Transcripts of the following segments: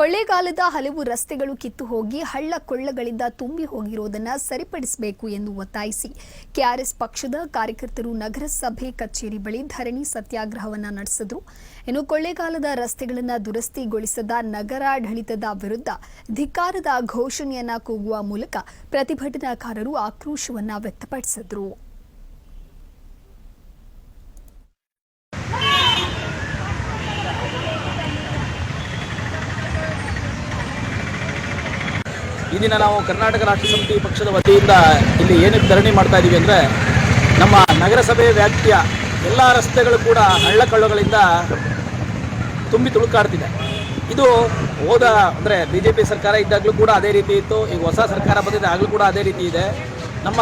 ಕೊಳ್ಳೇಗಾಲದ ಹಲವು ರಸ್ತೆಗಳು ಕಿತ್ತು ಹೋಗಿ ಹಳ್ಳ ಕೊಳ್ಳಗಳಿಂದ ತುಂಬಿ ಹೋಗಿರುವುದನ್ನ ಸರಿಪಡಿಸಬೇಕು ಎಂದು ಒತ್ತಾಯಿಸಿ ಕೆಆರ್ಎಸ್ ಪಕ್ಷದ ಕಾರ್ಯಕರ್ತರು ನಗರಸಭೆ ಕಚೇರಿ ಬಳಿ ಧರಣಿ ಸತ್ಯಾಗ್ರಹವನ್ನು ನಡೆಸಿದ್ರು. ಇನ್ನು ಕೊಳ್ಳೇಗಾಲದ ರಸ್ತೆಗಳನ್ನು ದುರಸ್ತಿಗೊಳಿಸದ ನಗರಾಡಳಿತದ ವಿರುದ್ಧ ಧಿಕ್ಕಾರದ ಘೋಷಣೆಯನ್ನ ಕೂಗುವ ಮೂಲಕ ಪ್ರತಿಭಟನಾಕಾರರು ಆಕ್ರೋಶವನ್ನು ವ್ಯಕ್ತಪಡಿಸಿದ್ರು. ಈ ದಿನ ನಾವು ಕರ್ನಾಟಕ ರಾಷ್ಟ್ರ ಸಮಿತಿ ಪಕ್ಷದ ವತಿಯಿಂದ ಇಲ್ಲಿ ಏನಕ್ಕೆ ಧರಣಿ ಮಾಡ್ತಾ ಇದ್ದೀವಿ ಅಂದರೆ ನಮ್ಮ ನಗರಸಭೆ ವ್ಯಾಪ್ತಿಯ ಎಲ್ಲ ರಸ್ತೆಗಳು ಕೂಡ ಹಳ್ಳಕೊಳ್ಳಗಳಿಂದ ತುಂಬಿ ತುಳುಕಾಡ್ತಿದೆ. ಇದು ಹೋದ ಅಂದರೆ ಬಿ ಜೆ ಪಿ ಸರ್ಕಾರ ಇದ್ದಾಗಲೂ ಕೂಡ ಅದೇ ರೀತಿ ಇತ್ತು. ಈಗ ಹೊಸ ಸರ್ಕಾರ ಬಂದಿದೆ, ಆಗಲೂ ಕೂಡ ಅದೇ ರೀತಿ ಇದೆ. ನಮ್ಮ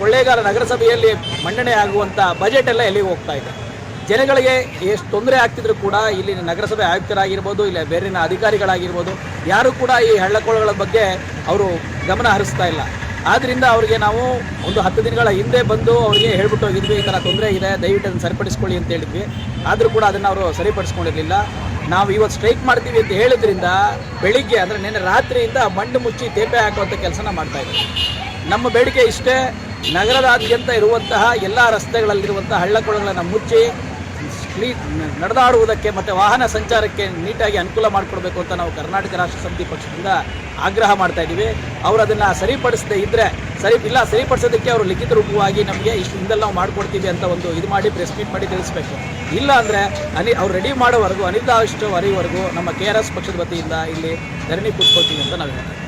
ಕೊಳ್ಳೇಗಾಲ ನಗರಸಭೆಯಲ್ಲಿ ಮಂಡನೆ ಆಗುವಂಥ ಬಜೆಟ್ ಎಲ್ಲ ಎಲ್ಲಿಗೆ ಹೋಗ್ತಾ ಇದೆ? ಜನಗಳಿಗೆ ಎಷ್ಟು ತೊಂದರೆ ಆಗ್ತಿದ್ರು ಕೂಡ ಇಲ್ಲಿ ನಗರಸಭೆ ಆಯುಕ್ತರಾಗಿರ್ಬೋದು, ಇಲ್ಲ ಬೇರೆನ ಅಧಿಕಾರಿಗಳಾಗಿರ್ಬೋದು, ಯಾರು ಕೂಡ ಈ ಹಳ್ಳಕೊಳ್ಳಗಳ ಬಗ್ಗೆ ಅವರು ಗಮನ ಹರಿಸ್ತಾ ಇಲ್ಲ. ಆದ್ದರಿಂದ ಅವರಿಗೆ ನಾವು ಒಂದು ಹತ್ತು ದಿನಗಳ ಹಿಂದೆ ಬಂದು ಅವರಿಗೆ ಹೇಳ್ಬಿಟ್ಟು ಹೋಗಿದ್ವಿ, ಈ ಥರ ತೊಂದರೆ ಇದೆ, ದಯವಿಟ್ಟು ಅದನ್ನು ಸರಿಪಡಿಸ್ಕೊಳ್ಳಿ ಅಂತ ಹೇಳಿದ್ವಿ. ಆದರೂ ಕೂಡ ಅದನ್ನು ಅವರು ಸರಿಪಡಿಸ್ಕೊಂಡಿರಲಿಲ್ಲ. ನಾವು ಇವತ್ತು ಸ್ಟ್ರೈಕ್ ಮಾಡ್ತೀವಿ ಅಂತ ಹೇಳಿದ್ರಿಂದ ಬೆಳಿಗ್ಗೆ ಅಂದರೆ ನಿನ್ನೆ ರಾತ್ರಿಯಿಂದ ಮಣ್ಣು ಮುಚ್ಚಿ ತೇಪೆ ಹಾಕುವಂಥ ಕೆಲಸನ ಮಾಡ್ತಾ ಇದ್ದೀವಿ ನಮ್ಮ ಬೇಡಿಕೆ ಇಷ್ಟೇ, ನಗರದಾದ್ಯಂತ ಇರುವಂತಹ ಎಲ್ಲ ರಸ್ತೆಗಳಲ್ಲಿರುವಂತಹ ಹಳ್ಳಕೊಳ್ಳಗಳನ್ನು ಮುಚ್ಚಿ ಸ್ಟ್ರೀಟ್ ನಡೆದಾಡುವುದಕ್ಕೆ ಮತ್ತು ವಾಹನ ಸಂಚಾರಕ್ಕೆ ನೀಟಾಗಿ ಅನುಕೂಲ ಮಾಡಿಕೊಡ್ಬೇಕು ಅಂತ ನಾವು ಕರ್ನಾಟಕ ರಾಷ್ಟ್ರ ಸಮಿತಿ ಪಕ್ಷದಿಂದ ಆಗ್ರಹ ಮಾಡ್ತಾ ಇದ್ದೀವಿ ಅವರು ಅದನ್ನು ಸರಿಪಡಿಸದೇ ಇದ್ದರೆ ಸರಿ, ಇಲ್ಲ ಸರಿಪಡಿಸೋದಕ್ಕೆ ಅವರು ಲಿಖಿತ ರೂಪವಾಗಿ ನಮಗೆ ಇಷ್ಟು ಹಿಂದೆಲ್ಲ ನಾವು ಮಾಡ್ಕೊಡ್ತೀವಿ ಅಂತ ಒಂದು ಇದು ಮಾಡಿ ಪ್ರೆಸ್ ಮೀಟ್ ಮಾಡಿ ತಿಳಿಸ್ಬೇಕು. ಇಲ್ಲ ಅಂದರೆ ಅನಿ, ಅವ್ರು ರೆಡಿ ಮಾಡೋವರೆಗೂ ವರಿವರೆಗೂ ನಮ್ಮ ಕೆ ಆರ್ ಎಸ್ ಪಕ್ಷದ ವತಿಯಿಂದ ಇಲ್ಲಿ ಧರಣಿ ಕೂತ್ಕೊಳ್ತೀವಿ ಅಂತ ನಾವು ಹೇಳ್ತೀವಿ.